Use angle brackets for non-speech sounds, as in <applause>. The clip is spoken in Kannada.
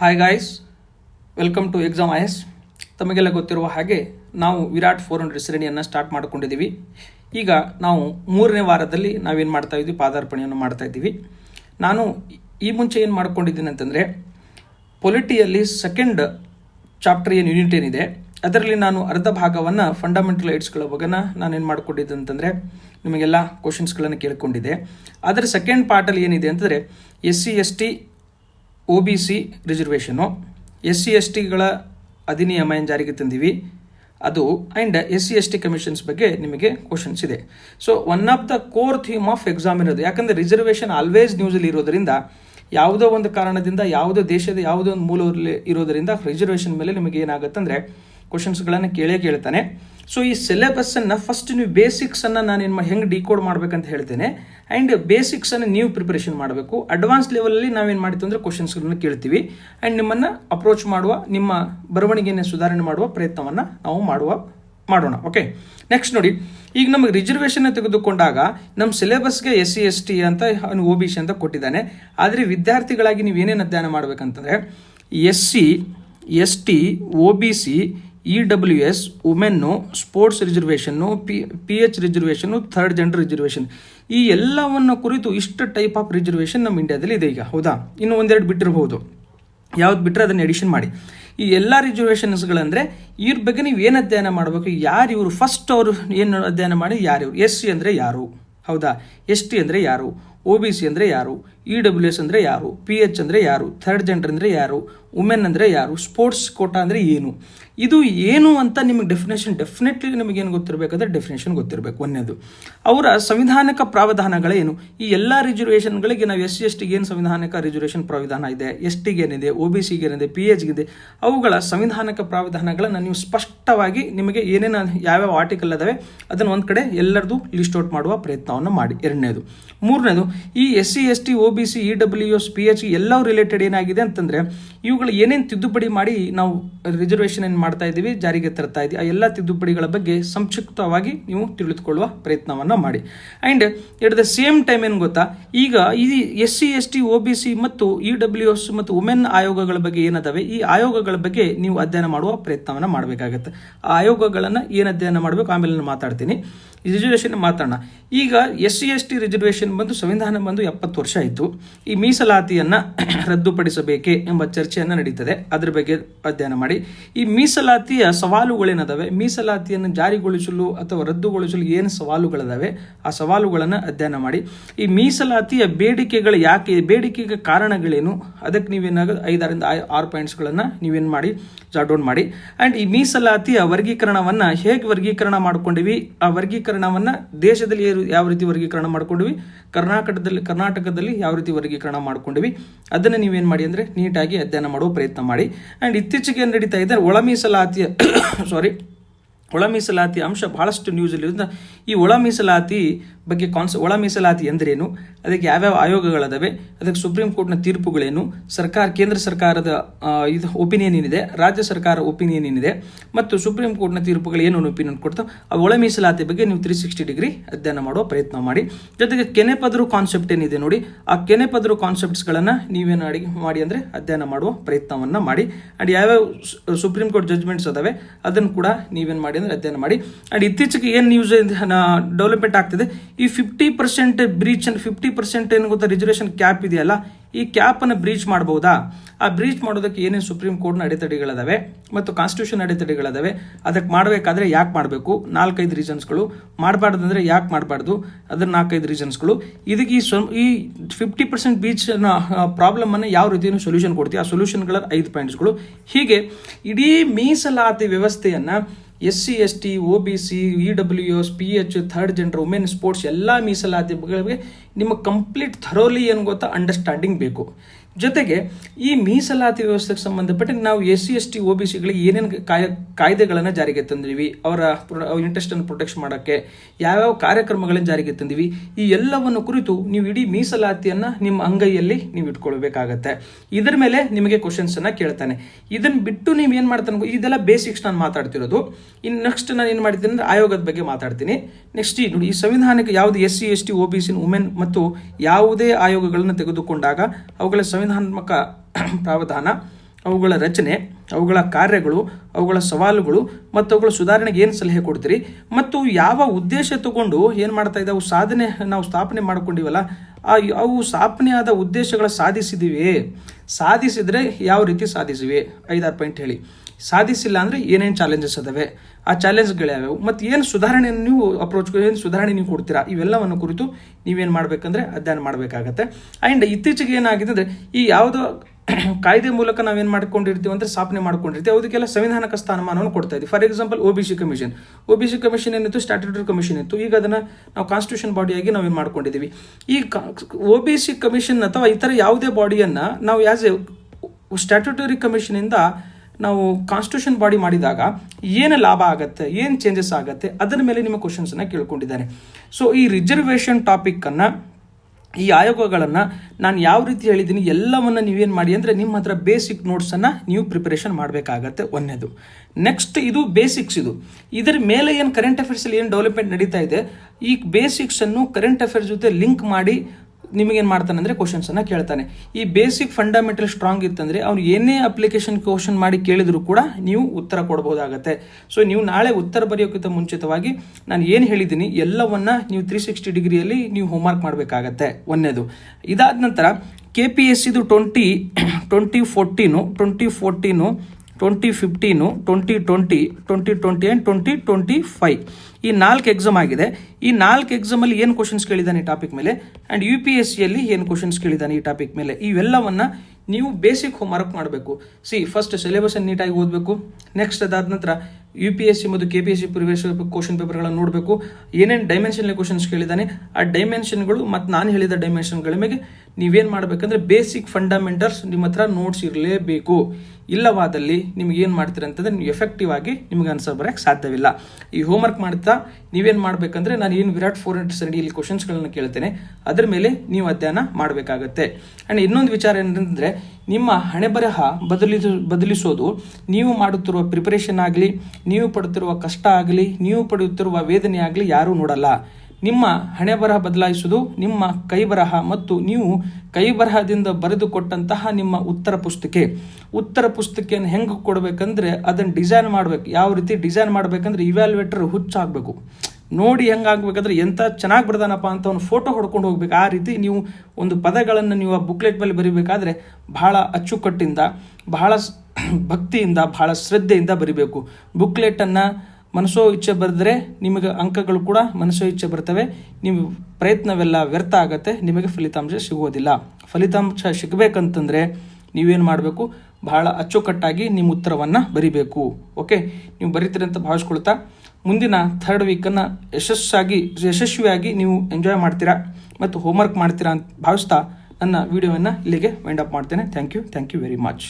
Hi guys welcome to exam I ತಮಗೆಲ್ಲ ಗೊತ್ತಿರುವ ಹಾಗೆ ನಾವು ವಿರಾಟ್ ಫೋರ್ ಹಂಡ್ರೆಡ್ ಶ್ರೇಣಿಯನ್ನು ಸ್ಟಾರ್ಟ್ ಮಾಡ್ಕೊಂಡಿದ್ದೀವಿ. ಈಗ ನಾವು ಮೂರನೇ ವಾರದಲ್ಲಿ ನಾವೇನು ಮಾಡ್ತಾ ಇದ್ವಿ? ಪಾದಾರ್ಪಣೆಯನ್ನು ಮಾಡ್ತಾ ಇದ್ದೀವಿ. ನಾನು ಈ ಮುಂಚೆ ಏನು ಮಾಡ್ಕೊಂಡಿದ್ದೀನಿ ಅಂತಂದರೆ ಪೊಲಿಟಿಯಲ್ಲಿ ಸೆಕೆಂಡ್ ಚಾಪ್ಟರ್ ಏನು ಯೂನಿಟ್ ಏನಿದೆ, ಅದರಲ್ಲಿ ನಾನು ಅರ್ಧ ಭಾಗವನ್ನು ಫಂಡಮೆಂಟಲ್ ರೈಟ್ಸ್ಗಳ ನಾನು ನಾನೇನು ಮಾಡ್ಕೊಂಡಿದ್ದೆ ಅಂತಂದರೆ, ನಿಮಗೆಲ್ಲ ಕ್ವಶನ್ಸ್ಗಳನ್ನು ಕೇಳ್ಕೊಂಡಿದ್ದೆ. ಅದರ ಸೆಕೆಂಡ್ ಪಾರ್ಟಲ್ಲಿ ಏನಿದೆ ಅಂತಂದರೆ S C S T O B C reservation S C S ಟಿಗಳ ಅಧಿನಿಯಮ ಏನು ಜಾರಿಗೆ ತಂದೀವಿ, ಅದು and S C S T commissions ಬಗ್ಗೆ ನಿಮಗೆ ಕ್ವಶನ್ಸ್ ಇದೆ. So one of the core theme of exam ಇರೋದು, ಯಾಕಂದರೆ ರಿಸರ್ವೇಷನ್ ಆಲ್ವೇಸ್ ನ್ಯೂಸಲ್ಲಿ ಇರೋದರಿಂದ ಯಾವುದೋ ಒಂದು ಕಾರಣದಿಂದ, ಯಾವುದೋ ದೇಶದ ಯಾವುದೋ ಒಂದು ಮೂಲದಲ್ಲಿ ಇರೋದರಿಂದ ರಿಸರ್ವೇಷನ್ ಮೇಲೆ ನಿಮಗೆ ಏನಾಗುತ್ತೆ ಅಂದರೆ ಕ್ವಶನ್ಸ್ಗಳನ್ನು ಕೇಳೇ ಕೇಳ್ತಾನೆ. ಸೊ ಈ ಸಿಲೆಬಸ್ಸನ್ನು ಫಸ್ಟ್ ನೀವು ಬೇಸಿಕ್ಸನ್ನು ನಾನು ಏನು ಮಾಡಿ ಹೆಂಗೆ ಡಿಕೋಡ್ ಮಾಡ್ಬೇಕಂತ ಹೇಳ್ತೇನೆ. ಆ್ಯಂಡ್ ಬೇಸಿಕ್ಸನ್ನು ನೀವು ಪ್ರಿಪರೇಷನ್ ಮಾಡಬೇಕು. ಅಡ್ವಾನ್ಸ್ ಲೆವೆಲಲ್ಲಿ ನಾವೇನು ಮಾಡ್ತೀವಿ ಅಂದರೆ ಕ್ವಶನ್ಸ್ಗಳನ್ನು ಕೇಳ್ತೀವಿ. ಆ್ಯಂಡ್ ನಿಮ್ಮನ್ನು ಅಪ್ರೋಚ್ ಮಾಡುವ, ನಿಮ್ಮ ಬರವಣಿಗೆಯನ್ನು ಸುಧಾರಣೆ ಮಾಡುವ ಪ್ರಯತ್ನವನ್ನು ನಾವು ಮಾಡುವ, ಮಾಡೋಣ. ಓಕೆ ನೆಕ್ಸ್ಟ್ ನೋಡಿ, ಈಗ ನಮಗೆ ರಿಸರ್ವೇಷನ್ ತೆಗೆದುಕೊಂಡಾಗ ನಮ್ಮ ಸಿಲೆಬಸ್ಗೆ ಎಸ್ ಸಿ ಎಸ್ ಟಿ ಅಂತ ಓ ಬಿ ಸಿ ಅಂತ ಕೊಟ್ಟಿದ್ದಾನೆ. ಆದರೆ ವಿದ್ಯಾರ್ಥಿಗಳಾಗಿ ನೀವು ಏನೇನು ಅಧ್ಯಯನ ಮಾಡಬೇಕಂತಂದರೆ S C S T O B C E W S women sports reservation P P H reservation third gender reservation ಈ ಎಲ್ಲವನ್ನು ಕುರಿತು ಇಷ್ಟು ಟೈಪ್ ಆಫ್ ರಿಸರ್ವೇಷನ್ ನಮ್ಮ ಇಂಡಿಯಾದಲ್ಲಿ ಇದೆ ಈಗ, ಹೌದಾ? ಇನ್ನು ಒಂದೆರಡು ಬಿಟ್ಟಿರಬಹುದು ಯಾವ್ದು ಬಿಟ್ಟರೆ ಅದನ್ನು ಎಡಿಷನ್ ಮಾಡಿ. ಈ ಎಲ್ಲ ರಿಸರ್ವೇಷನ್ಸ್ಗಳಂದರೆ ಇವ್ರ ಬಗ್ಗೆ ನೀವು ಏನು ಅಧ್ಯಯನ ಮಾಡಬೇಕು? ಯಾರು ಇವರು? ಫಸ್ಟ್ ಅವರು ಏನು ಅಧ್ಯಯನ ಮಾಡಿ? ಯಾರು ಇವರು? ಎಸ್ ಸಿ ಅಂದರೆ ಯಾರು? ಹೌದಾ? ಎಸ್ ಟಿ ಅಂದರೆ ಯಾರು? ಒ ಬಿ ಸಿ ಅಂದರೆ ಯಾರು? ಇ ಡಬ್ಲ್ಯೂ ಎಸ್ ಅಂದರೆ ಯಾರು? ಪಿ ಎಚ್ ಅಂದರೆ ಯಾರು? ಥರ್ಡ್ ಜೆಂಡರ್ ಅಂದರೆ ಯಾರು? ವುಮೆನ್ ಅಂದರೆ ಯಾರು? ಸ್ಪೋರ್ಟ್ಸ್ ಕೋಟಾ ಅಂದರೆ ಏನು? ಇದು ಏನು ಅಂತ ನಿಮಗೆ ಡೆಫಿನೇಷನ್ ಡೆಫಿನೆಟ್ಲಿ ನಿಮಗೇನು ಗೊತ್ತಿರಬೇಕಾದ್ರೆ ಡೆಫಿನೇಷನ್ ಗೊತ್ತಿರಬೇಕು. ಒಂದೇದು ಅವರ ಸಂವಿಧಾನಿಕ ಪ್ರಾವಧಾನಗಳೇನು? ಈ ಎಲ್ಲ ರಿಸರ್ವೇಷನ್ಗಳಿಗೆ ನಾವು ಎಸ್ ಸಿ ಎಸ್ ಟಿಗೆ ಏನು ಸಂವಿಧಾನಿಕ ರಿಸರ್ವೇಷನ್ ಪ್ರಾವಿಧಾನ ಇದೆ? ಎಸ್ ಟಿಗೇನಿದೆ ಏನಿದೆ ಒ ಬಿ ಸಿಗೆ ಏನಿದೆ ಪಿ ಎಚ್ಗಿದೆ ಅವುಗಳ ಸಂವಿಧಾನಿಕ ಪ್ರಾವಿಧಾನಗಳನ್ನು ನೀವು ಸ್ಪಷ್ಟವಾಗಿ ನಿಮಗೆ ಏನೇನು ಯಾವ್ಯಾವ ಆರ್ಟಿಕಲ್ ಅದಾವೆ, ಅದನ್ನು ಒಂದು ಕಡೆ ಎಲ್ಲರದು ಲಿಸ್ಟ್ ಔಟ್ ಮಾಡುವ ಪ್ರಯತ್ನವನ್ನು ಮಾಡಿ. ಎರಡನೇದು. ಮೂರನೇದು, ಈ S C S T O B C E W S P H ಎಲ್ಲವೂ ರಿಲೇಟೆಡ್ ಏನಾಗಿದೆ ಅಂತಂದರೆ ಇವುಗಳು ಏನೇನು ತಿದ್ದುಪಡಿ ಮಾಡಿ ನಾವು ರಿಸರ್ವೇಷನ್ ಏನು ಮಾಡ್ತಾ ಇದ್ದೀವಿ, ಜಾರಿಗೆ ತರ್ತಾ ಇದ್ದೀವಿ, ಆ ಎಲ್ಲ ತಿದ್ದುಪಡಿಗಳ ಬಗ್ಗೆ ಸಂಕ್ಷಿಪ್ತವಾಗಿ ನೀವು ತಿಳಿದುಕೊಳ್ಳುವ ಪ್ರಯತ್ನವನ್ನು ಮಾಡಿ. And at the same time ಏನು ಗೊತ್ತಾ? ಈಗ ಈ S C S T O B C ಮತ್ತು ಇ ಡಬ್ಲ್ಯೂ ಎಸ್ ಮತ್ತು ವುಮೆನ್ ಆಯೋಗಗಳ ಬಗ್ಗೆ ಏನದಾವೆ? ಈ ಆಯೋಗಗಳ ಬಗ್ಗೆ ನೀವು ಅಧ್ಯಯನ ಮಾಡುವ ಪ್ರಯತ್ನವನ್ನು ಮಾಡಬೇಕಾಗತ್ತೆ. ಆ ಆಯೋಗಗಳನ್ನು ಏನು ಅಧ್ಯಯನ ಮಾಡಬೇಕು? ಆಮೇಲೆ ನಾನು ಮಾತಾಡ್ತೀನಿ. ರಿಸರ್ವೇಷನ್ ಮಾತಾಡೋಣ. ಈಗ S C S T reservation ಬಂದು ಸಂವಿಧಾನ ಬಂದು ಎಪ್ಪತ್ತು ವರ್ಷ ಆಯಿತು. ಈ ಮೀಸಲಾತಿಯನ್ನು <clears throat> ರದ್ದುಪಡಿಸಬೇಕೆ ಎಂಬ ಚರ್ಚೆಯನ್ನು ನಡೀತದೆ. ಅದರ ಬಗ್ಗೆ ಅಧ್ಯಯನ ಮಾಡಿ. ಈ ಮೀಸಲಾತಿಯ ಸವಾಲುಗಳೇನದಾವೆ? ಮೀಸಲಾತಿಯನ್ನು ಜಾರಿಗೊಳಿಸಲು ಅಥವಾ ರದ್ದುಗೊಳಿಸಲು ಏನು ಸವಾಲುಗಳಿದಾವೆ? ಆ ಸವಾಲುಗಳನ್ನು ಅಧ್ಯಯನ ಮಾಡಿ. ಈ ಮೀಸಲಾತಿಯ ಬೇಡಿಕೆಗಳು ಯಾಕೆ, ಬೇಡಿಕೆಗೆ ಕಾರಣಗಳೇನು? ಅದಕ್ಕೆ ನೀವೇನಾಗ, ಐದರಿಂದ ಆರು ಪಾಯಿಂಟ್ಸ್ಗಳನ್ನು ನೀವೇನು ಮಾಡಿ? ಜಾಟ್ ಡೌನ್ ಮಾಡಿ. ಆ್ಯಂಡ್ ಈ ಮೀಸಲಾತಿಯ ವರ್ಗೀಕರಣವನ್ನು ಹೇಗೆ ವರ್ಗೀಕರಣ ಮಾಡ್ಕೊಂಡಿವಿ? ಆ ವರ್ಗೀಕರಣವನ್ನು ದೇಶದಲ್ಲಿ ಯಾವ ರೀತಿ ವರ್ಗೀಕರಣ ಮಾಡ್ಕೊಂಡಿವಿ? ಕರ್ನಾಟಕದಲ್ಲಿ ಕರ್ನಾಟಕದಲ್ಲಿ ಯಾವ ರೀತಿ ವರ್ಗೀಕರಣ ಮಾಡ್ಕೊಂಡ್ವಿ. ಅದನ್ನು ನೀವೇನು ಮಾಡಿ ಅಂದರೆ ನೀಟಾಗಿ ಅಧ್ಯಯನ ಮಾಡುವ ಪ್ರಯತ್ನ ಮಾಡಿ. ಆ್ಯಂಡ್ ಇತ್ತೀಚೆಗೆ ಏನು ನಡೀತಾ ಇದೆ ಒಳ ಮೀಸಲಾತಿಯ ಸಾರಿ <coughs> ಒಳ ಮೀಸಲಾತಿ ಅಂಶ ಬಹಳಷ್ಟು ನ್ಯೂಸಲ್ಲಿರೋದ್ರಿಂದ ಈ ಒಳ ಮೀಸಲಾತಿ ಬಗ್ಗೆ ಕಾನ್ಸ್, ಒಳ ಮೀಸಲಾತಿ ಎಂದರೇನು? ಅದಕ್ಕೆ ಯಾವ್ಯಾವ ಆಯೋಗಗಳದಾವೆ? ಅದಕ್ಕೆ ಸುಪ್ರೀಂ ಕೋರ್ಟ್ನ ತೀರ್ಪುಗಳೇನು? ಸರ್ಕಾರ, ಕೇಂದ್ರ ಸರ್ಕಾರದ ಇದು ಒಪಿನಿಯನ್ ಏನಿದೆ? ರಾಜ್ಯ ಸರ್ಕಾರ ಒಪಿನಿಯನ್ ಏನಿದೆ? ಮತ್ತು ಸುಪ್ರೀಂ ಕೋರ್ಟ್ನ ತೀರ್ಪುಗಳು ಏನು ಒಪಿನಿಯನ್ ಕೊಡ್ತಾವೆ? ಆ ಒಳ ಮೀಸಲಾತಿ ಬಗ್ಗೆ ನೀವು ತ್ರೀ ಸಿಕ್ಸ್ಟಿ ಡಿಗ್ರಿ ಅಧ್ಯಯನ ಮಾಡುವ ಪ್ರಯತ್ನ ಮಾಡಿ. ಜೊತೆಗೆ ಕೆನೆಪದರು ಕಾನ್ಸೆಪ್ಟ್ ಏನಿದೆ ನೋಡಿ? ಆ ಕೆನೆಪದರು ಕಾನ್ಸೆಪ್ಟ್ಸ್ಗಳನ್ನು ನೀವೇನು ಅಡಿಗೆ ಮಾಡಿ ಅಂದರೆ ಅಧ್ಯಯನ ಮಾಡುವ ಪ್ರಯತ್ನವನ್ನು ಮಾಡಿ. ಆ್ಯಂಡ್ ಯಾವ್ಯಾವ ಸುಪ್ರೀಂ ಕೋರ್ಟ್ ಜಜ್ಮೆಂಟ್ಸ್ ಅದಾವೆ? ಅದನ್ನು ಕೂಡ ನೀವೇನು ಮಾಡಿ ಅಂದರೆ ಅಧ್ಯಯನ ಮಾಡಿ. ಆ್ಯಂಡ್ ಇತ್ತೀಚೆಗೆ ಏನು ನ್ಯೂಸ್ ಡೆವಲಪ್ಮೆಂಟ್ ಆಗ್ತಿದೆ? ಈ fifty percent breach fifty percent ಏನು ಗೊತ್ತಾ ರಿಸರ್ವೇಷನ್ ಕ್ಯಾಪ್ ಇದೆಯಲ್ಲ, ಈ ಕ್ಯಾಪನ್ನು ಬ್ರೀಚ್ ಮಾಡಬಹುದಾ ಆ ಬ್ರೀಚ್ ಮಾಡೋದಕ್ಕೆ ಏನೇನು ಸುಪ್ರೀಂ ಕೋರ್ಟ್ನ ಅಡೆತಡೆಗಳಿದಾವೆ ಮತ್ತು ಕಾನ್ಸ್ಟಿಟ್ಯೂಷನ್ ಅಡೆತಡೆಗಳಿದಾವೆ, ಅದಕ್ಕೆ ಮಾಡಬೇಕಾದ್ರೆ ಯಾಕೆ ಮಾಡಬೇಕು? ನಾಲ್ಕೈದು ರೀಸನ್ಸ್ಗಳು ಮಾಡಬಾರ್ದು ಅಂದರೆ ಯಾಕೆ ಮಾಡಬಾರ್ದು? ಅದರ ನಾಲ್ಕೈದು ರೀಸನ್ಸ್ಗಳು ಇದಕ್ಕೆ ಈ ಈ ಫಿಫ್ಟಿ ಪರ್ಸೆಂಟ್ ಪ್ರಾಬ್ಲಮ್ ಪ್ರಾಬ್ಲಮನ್ನು ಯಾವ ರೀತಿಯೂ ಸೊಲ್ಯೂಷನ್ ಕೊಡ್ತೀವಿ ಆ ಸೊಲ್ಯೂಷನ್ಗಳ ಐದು ಪಾಯಿಂಟ್ಸ್ಗಳು ಹೀಗೆ ಇಡೀ ಮೀಸಲಾತಿ ವ್ಯವಸ್ಥೆಯನ್ನು S C S T O B C, E W S, P H, third gender, women, sports, ಎಲ್ಲ ಮೀಸಲಾತಿಗಳಿಗೆ ನಿಮಗೆ ಕಂಪ್ಲೀಟ್ ಥರೋಲಿ ಏನು ಗೊತ್ತಾ ಅಂಡರ್ಸ್ಟ್ಯಾಂಡಿಂಗ್ ಬೇಕು. ಜೊತೆಗೆ ಈ ಮೀಸಲಾತಿ ವ್ಯವಸ್ಥೆಗೆ ಸಂಬಂಧಪಟ್ಟ ನಾವು S C, S T O B ಸಿಗಳಿಗೆ ಏನೇನು ಕಾಯ, ಕಾಯ್ದೆಗಳನ್ನು ಜಾರಿಗೆ ತಂದಿವಿ ಅವರ ಇಂಟ್ರೆಸ್ಟನ್ನು ಪ್ರೊಟೆಕ್ಟ್ ಮಾಡೋಕ್ಕೆ ಯಾವ್ಯಾವ ಕಾರ್ಯಕ್ರಮಗಳನ್ನು ಜಾರಿಗೆ ತಂದಿವಿ ಈ ಎಲ್ಲವನ್ನು ಕುರಿತು ನೀವು ಇಡೀ ಮೀಸಲಾತಿಯನ್ನು ನಿಮ್ಮ ಅಂಗೈಯಲ್ಲಿ ನೀವು ಇಟ್ಕೊಳ್ಬೇಕಾಗತ್ತೆ. ಇದರ ಮೇಲೆ ನಿಮಗೆ ಕ್ವಶನ್ಸನ್ನು ಕೇಳ್ತಾನೆ. ಇದನ್ನು ಬಿಟ್ಟು ನೀವು ಏನು ಮಾಡ್ತಾನೆ ಇದೆಲ್ಲ ಬೇಸಿಕ್ಸ್ ನಾನು ಮಾತಾಡ್ತಿರೋದು. ಇನ್ನು ನೆಕ್ಸ್ಟ್ ನಾನು ಏನು ಮಾಡ್ತೀನಿ ಅಂದರೆ ಆಯೋಗದ ಬಗ್ಗೆ ಮಾತಾಡ್ತೀನಿ. ನೆಕ್ಸ್ಟ್ ಈ ನೋಡಿ, ಈ ಸಂವಿಧಾನಕ್ಕೆ ಯಾವುದು S C, S T O B, C women ಮತ್ತು ಯಾವುದೇ ಆಯೋಗಗಳನ್ನು ತೆಗೆದುಕೊಂಡಾಗ ಅವುಗಳ ಸಂವಿಧಾನಾತ್ಮಕ ಪ್ರಾವಧಾನ, ಅವುಗಳ ರಚನೆ, ಅವುಗಳ ಕಾರ್ಯಗಳು, ಅವುಗಳ ಸವಾಲುಗಳು ಮತ್ತು ಅವುಗಳ ಸುಧಾರಣೆಗೆ ಏನು ಸಲಹೆ ಕೊಡ್ತೀರಿ? ಮತ್ತು ಯಾವ ಉದ್ದೇಶ ತಗೊಂಡು ಏನು ಮಾಡ್ತಾ ಇದ್ದಾವೆ? ಸಾಧನೆ ನಾವು ಸ್ಥಾಪನೆ ಮಾಡ್ಕೊಂಡಿವಲ್ಲ, ಆ ಅವು ಸ್ಥಾಪನೆ ಆದ ಉದ್ದೇಶಗಳ ಸಾಧಿಸಿದಿವೆ. ಸಾಧಿಸಿದರೆ ಯಾವ ರೀತಿ ಸಾಧಿಸಿವೆ? ಐದಾರು ಪಾಯಿಂಟ್ ಹೇಳಿ. ಸಾಧಿಸಿಲ್ಲ ಅಂದರೆ ಏನೇನು ಚಾಲೆಂಜಸ್ ಅದಾವೆ? ಆ ಚಾಲೆಂಜ್ಗಳ್ಯಾವ್ಯಾವು ಮತ್ತು ಏನು ಸುಧಾರಣೆ ನೀವು ಅಪ್ರೋಚ್ ಏನು ಸುಧಾರಣೆ ನೀವು ಕೊಡ್ತೀರಾ? ಇವೆಲ್ಲವನ್ನು ಕುರಿತು ನೀವೇನು ಮಾಡಬೇಕಂದ್ರೆ ಅಧ್ಯಯನ ಮಾಡಬೇಕಾಗತ್ತೆ. ಆ್ಯಂಡ್ ಇತ್ತೀಚೆಗೆ ಏನಾಗಿದೆ ಅಂದರೆ, ಈ ಯಾವುದೋ <coughs> ಕಾಯ್ದೆ ಮೂಲಕ ನಾವೇನು ಮಾಡ್ಕೊಂಡಿರ್ತೀವಿ ಅಂದರೆ ಸ್ಥಾಪನೆ ಮಾಡ್ಕೊಂಡಿರ್ತೀವಿ. ಅದಕ್ಕೆಲ್ಲ ಸಂವಿಧಾನಕ ಸ್ಥಾನಮಾನವನ್ನು ಕೊಡ್ತಾ ಇದ್ದೀವಿ. For example O B C commission O B C commission ಏನಿತ್ತು? ಸ್ಟ್ಯಾಟ್ಯೂಟರಿ ಕಮಿಷನ್ ಇತ್ತು. ಈಗ ಅದನ್ನು ನಾವು ಕಾನ್ಸ್ಟಿಟ್ಯೂಷನ್ ಬಾಡಿಯಾಗಿ ನಾವೇನು ಮಾಡ್ಕೊಂಡಿದ್ದೀವಿ? ಈ ಒ ಬಿ ಸಿ ಕಮಿಷನ್ ಅಥವಾ ಇತರ ಯಾವುದೇ ಬಾಡಿಯನ್ನು ನಾವು ಆ್ಯಸ್ ಎ ಸ್ಟ್ಯಾಟ್ಯೂಟರಿ ಕಮಿಷನಿಂದ ನಾವು ಕಾನ್ಸ್ಟಿಟ್ಯೂಷನ್ ಬಾಡಿ ಮಾಡಿದಾಗ ಏನು ಲಾಭ ಆಗುತ್ತೆ, ಏನು ಚೇಂಜಸ್ ಆಗುತ್ತೆ, ಅದರ ಮೇಲೆ ನಿಮ್ಮ ಕ್ವಶನ್ಸನ್ನು ಕೇಳ್ಕೊಂಡಿದ್ದಾರೆ. ಸೊ ಈ ರಿಸರ್ವೇಷನ್ ಟಾಪಿಕ್ಕನ್ನು ಈ ಆಯೋಗಗಳನ್ನು ನಾನು ಯಾವ ರೀತಿ ಹೇಳಿದ್ದೀನಿ, ಎಲ್ಲವನ್ನು ನೀವೇನು ಮಾಡಿ ಅಂದರೆ ನಿಮ್ಮ ಹತ್ರ ಬೇಸಿಕ್ ನೋಟ್ಸನ್ನು ನೀವು ಪ್ರಿಪರೇಷನ್ ಮಾಡಬೇಕಾಗತ್ತೆ ಒಂದನೇದು. ನೆಕ್ಸ್ಟ್ ಇದು ಬೇಸಿಕ್ಸ್ ಇದು. ಇದರ ಮೇಲೆ ಏನು ಕರೆಂಟ್ ಅಫೇರ್ಸಲ್ಲಿ ಏನು ಡೆವಲಪ್ಮೆಂಟ್ ನಡೀತಾ ಇದೆ, ಈ ಬೇಸಿಕ್ಸನ್ನು ಕರೆಂಟ್ ಅಫೇರ್ಸ್ ಜೊತೆ ಲಿಂಕ್ ಮಾಡಿ ನಿಮಗೇನು ಮಾಡ್ತಾನೆ ಅಂದರೆ ಕ್ವಶನ್ಸನ್ನು ಕೇಳ್ತಾನೆ. ಈ ಬೇಸಿಕ್ ಫಂಡಮೆಂಟಲ್ ಸ್ಟ್ರಾಂಗ್ ಇತ್ತಂದರೆ ಅವ್ನು ಏನೇ ಅಪ್ಲಿಕೇಶನ್ ಕ್ವಶನ್ ಮಾಡಿ ಕೇಳಿದರೂ ಕೂಡ ನೀವು ಉತ್ತರ ಕೊಡ್ಬೋದಾಗತ್ತೆ. ಸೊ ನೀವು ನಾಳೆ ಉತ್ತರ ಬರೆಯೋಕ್ಕಿಂತ ಮುಂಚಿತವಾಗಿ ನಾನು ಏನು ಹೇಳಿದ್ದೀನಿ ಎಲ್ಲವನ್ನ ನೀವು ತ್ರೀ ಸಿಕ್ಸ್ಟಿ ಡಿಗ್ರಿಯಲ್ಲಿ ನೀವು ಹೋಮ್ವರ್ಕ್ ಮಾಡಬೇಕಾಗತ್ತೆ. ಒಂದನೇದು. ಇದಾದ ನಂತರ ಕೆ ಪಿ ಎಸ್ ಇದು twenty twenty fourteen twenty fourteen twenty fifteen twenty twenty twenty twenty and twenty twenty five ಈ ನಾಲ್ಕು ಎಕ್ಸಾಮ್ ಆಗಿದೆ. ಈ ನಾಲ್ಕು ಎಕ್ಸಾಮಲ್ಲಿ ಏನು ಕ್ವಶನ್ಸ್ ಕೇಳಿದ್ದಾನೆ ಈ ಟಾಪಿಕ್ ಮೇಲೆ? ಆ್ಯಂಡ್ ಯು ಪಿ ಎಸ್ ಸಿಯಲ್ಲಿ ಏನು ಕ್ವಶನ್ಸ್ ಕೇಳಿದ್ದಾನೆ ಈ ಟಾಪಿಕ್ ಮೇಲೆ? ಇವೆಲ್ಲವನ್ನು ನೀವು ಬೇಸಿಕ್ ಹೋಮ್ ವರ್ಕ್ ಮಾಡಬೇಕು ಸಿ ಫಸ್ಟ್ ಸಿಲೆಬಸನ್ನು ನೀಟಾಗಿ ಓದಬೇಕು. ನೆಕ್ಸ್ಟ್ ಅದಾದ ನಂತರ ಯು ಪಿ ಎಸ್ ಸಿ ಮತ್ತು K P S C previous question ಪೇಪರ್ಗಳನ್ನು ನೋಡಬೇಕು. ಏನೇನು ಡೈಮೆನ್ಷನ್ಲಿ ಕ್ವಶನ್ಸ್ ಕೇಳಿದ್ದಾನೆ? ಆ ಡೈಮೆನ್ಷನ್ಗಳು ಮತ್ತು ನಾನು ಹೇಳಿದ ಡೈಮೆನ್ಷನ್ಗಳ ಮೇಲೆ ನೀವೇನು ಮಾಡಬೇಕಂದ್ರೆ ಬೇಸಿಕ್ ಫಂಡಮೆಂಟಲ್ಸ್ ನಿಮ್ಮ ಹತ್ರ ನೋಟ್ಸ್ ಇರಲೇಬೇಕು. ಇಲ್ಲವಾದಲ್ಲಿ ನಿಮ್ಗೆ ಏನು ಮಾಡ್ತೀರ ಅಂತಂದ್ರೆ ನೀವು ಎಫೆಕ್ಟಿವ್ ಆಗಿ ನಿಮ್ಗೆ ಆನ್ಸರ್ ಬರೋಕ್ಕೆ ಸಾಧ್ಯವಿಲ್ಲ. ಈ ಹೋಮ್ವರ್ಕ್ ಮಾಡ್ತಾ ನೀವೇನು ಮಾಡಬೇಕಂದ್ರೆ ನಾನು ಏನು ವಿರಾಟ್ ಫೋರ್ ಹಂಡ್ರೆಡ್ ಸರಣಿಯಲ್ಲಿ ಕ್ವಶನ್ಸ್ಗಳನ್ನು ಕೇಳ್ತೇನೆ. ಅದರ ಮೇಲೆ ನೀವು ಅಧ್ಯಯನ ಮಾಡಬೇಕಾಗತ್ತೆ. ಆ್ಯಂಡ್ ಇನ್ನೊಂದು ವಿಚಾರ ಏನಂದರೆ ನಿಮ್ಮ ಹಣೆ ಬರಹ ಬದಲಿಸ ಬದಲಿಸೋದು, ನೀವು ಮಾಡುತ್ತಿರುವ ಪ್ರಿಪರೇಷನ್ ಆಗಲಿ, ನೀವು ಪಡುತ್ತಿರುವ ಕಷ್ಟ ಆಗಲಿ, ನೀವು ಪಡೆಯುತ್ತಿರುವ ವೇದನೆ ಆಗಲಿ ಯಾರೂ ನೋಡಲ್ಲ. ನಿಮ್ಮ ಹಣೆ ಬರಹ ಬದಲಾಯಿಸುವುದು ನಿಮ್ಮ ಕೈ ಬರಹ ಮತ್ತು ನೀವು ಕೈ ಬರಹದಿಂದ ಬರೆದುಕೊಟ್ಟಂತಹ ನಿಮ್ಮ ಉತ್ತರ ಪುಸ್ತಕೆ. ಉತ್ತರ ಪುಸ್ತಕೆಯನ್ನು ಹೆಂಗೆ ಕೊಡಬೇಕಂದ್ರೆ ಅದನ್ನು ಡಿಸೈನ್ ಮಾಡಬೇಕು. ಯಾವ ರೀತಿ ಡಿಸೈನ್ ಮಾಡಬೇಕಂದ್ರೆ ಇವ್ಯಾಲ್ಯುವೇಟರ್ ಹುಚ್ಚಾಗಬೇಕು. ನೋಡಿ ಹೆಂಗಾಗಬೇಕಂದ್ರೆ ಎಂಥ ಚೆನ್ನಾಗಿ ಬರ್ದಾನಪ್ಪ ಅಂತ ಒಂದು ಫೋಟೋ ಹೊಡ್ಕೊಂಡು ಹೋಗ್ಬೇಕು. ಆ ರೀತಿ ನೀವು ಒಂದು ಪದಗಳನ್ನು ನೀವು ಆ ಬುಕ್ಲೆಟ್ ಮೇಲೆ ಬರಿಬೇಕಾದ್ರೆ ಬಹಳ ಅಚ್ಚುಕಟ್ಟಿಂದ ಬಹಳ ಭಕ್ತಿಯಿಂದ ಬಹಳ ಶ್ರದ್ಧೆಯಿಂದ ಬರಿಬೇಕು. ಬುಕ್ಲೆಟನ್ನು ಮನಸೋ ಇಚ್ಛೆ ಬರೆದ್ರೆ ನಿಮಗೆ ಅಂಕಗಳು ಕೂಡ ಮನಸ್ಸೋ ಇಚ್ಛೆ ಬರ್ತವೆ. ನಿಮ್ಮ ಪ್ರಯತ್ನವೆಲ್ಲ ವ್ಯರ್ಥ ಆಗುತ್ತೆ, ನಿಮಗೆ ಫಲಿತಾಂಶ ಸಿಗೋದಿಲ್ಲ. ಫಲಿತಾಂಶ ಸಿಗಬೇಕಂತಂದರೆ ನೀವೇನು ಮಾಡಬೇಕು? ಬಹಳ ಅಚ್ಚುಕಟ್ಟಾಗಿ ನಿಮ್ಮ ಉತ್ತರವನ್ನು ಬರಿಬೇಕು. ಓಕೆ? ನೀವು ಬರೀತೀರಿ ಅಂತ ಭಾವಿಸ್ಕೊಳ್ತಾ, ಮುಂದಿನ ಥರ್ಡ್ ವೀಕನ್ನು ಯಶಸ್ಸಾಗಿ, ಯಶಸ್ವಿಯಾಗಿ ನೀವು ಎಂಜಾಯ್ ಮಾಡ್ತೀರಾ? ಮತ್ತು ಹೋಮ್ವರ್ಕ್ ಮಾಡ್ತೀರಾ ಅಂತ ಭಾವಿಸ್ತಾ, ನನ್ನ ವಿಡಿಯೋವನ್ನು ಇಲ್ಲಿಗೆ ವೈಂಡ್ ಅಪ್ ಮಾಡ್ತೇನೆ. Thank you thank you very much